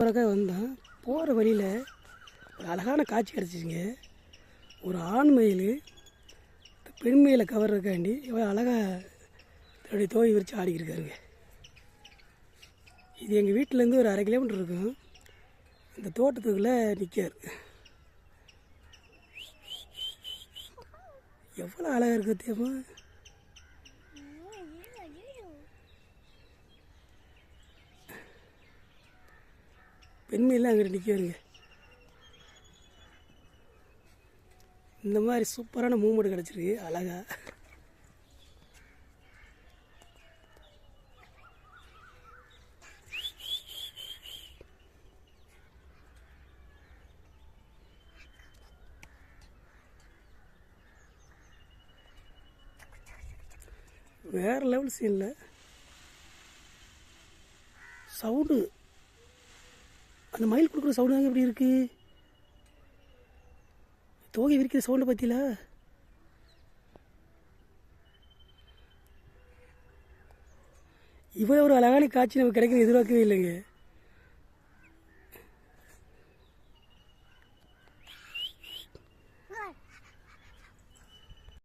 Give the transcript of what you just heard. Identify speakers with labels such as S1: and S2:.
S1: பிறகு வந்தோம் போகிற வழியில் ஒரு அழகான காட்சி கிடச்சிச்சிங்க. ஒரு ஆண் மயில் பெண் மயிலை கவர்றதுக்காண்டி எவ்வளோ அழகாக தன்னுடைய தோய் விரித்து ஆடிக்கிருக்காருங்க இது எங்கள் வீட்டிலேருந்து ஒரு அரை கிலோமீட்டர் இருக்கும். இந்த தோட்டத்துக்குள்ளே நிற்கார் எவ்வளோ அழகாக இருக்குது தேவை பெண்மையெல்லாம் அங்கே நிற்காருங்க இந்த மாதிரி சூப்பரான மூமெண்ட் கிடச்சிருக்கு அழகாக வேறு லெவல் சீனில் சவுண்டு அந்த மயில் கொடுக்குற சவுண்டு தாங்க எப்படி இருக்கு. தோகை விரிக்கிற சவுண்டை பற்றில இவ்வளோ ஒரு அழகான காட்சி நமக்கு கிடைக்கிற எதிர்பார்க்கவே இல்லைங்க.